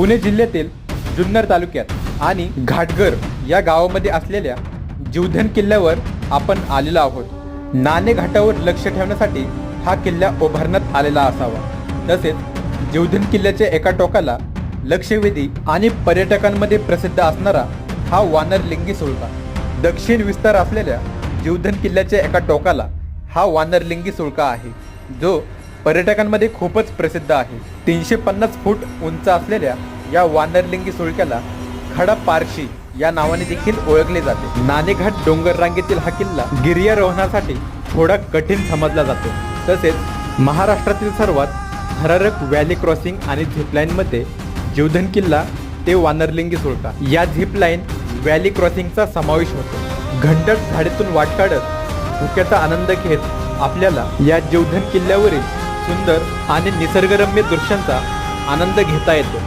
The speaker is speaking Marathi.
पुणे जिल्ह्यातील जुन्नर तालुक्यात आणि घाटघर या गावामध्ये असलेल्या जीवधन किल्ल्यावर आपण आलेलो आहोत. नाणे घाटावर लक्ष ठेवण्यासाठी हा किल्ला उभारण्यात आलेला असावा. तसेच जीवधन किल्ल्याच्या एका टोकाला लक्षवेधी आणि पर्यटकांमध्ये प्रसिद्ध असणारा हा वानरलिंगी सुळका. दक्षिण विस्तार असलेल्या जीवधन किल्ल्याच्या एका टोकाला हा वानरलिंगी सुळका आहे. जो पर्यटकांमध्ये खूपच प्रसिद्ध आहे. तीनशे पन्नास फूट उंच असलेल्या या वानरलिंगी सुळक्याला खडा पारशी या नावाने देखील ओळखले जाते. नाणेघाट डोंगर रांगेतील हा किल्ला गिर्यारोहणासाठी थोडा कठीण समजला जातो. तसेच महाराष्ट्रातील सर्वात थरारक व्हॅली क्रॉसिंग आणि झिपलाईनमध्ये जीवधन किल्ला ते वानरलिंगी सुळका. या झिपलाईन व्हॅली क्रॉसिंगचा समावेश होतो. घंटट झाडीतून वाट काढत धुक्याचा आनंद घेत आपल्याला या जीवधन किल्ल्यावरील सुंदर आणि निसर्गरम्य दृश्यांचा आनंद घेता येतो.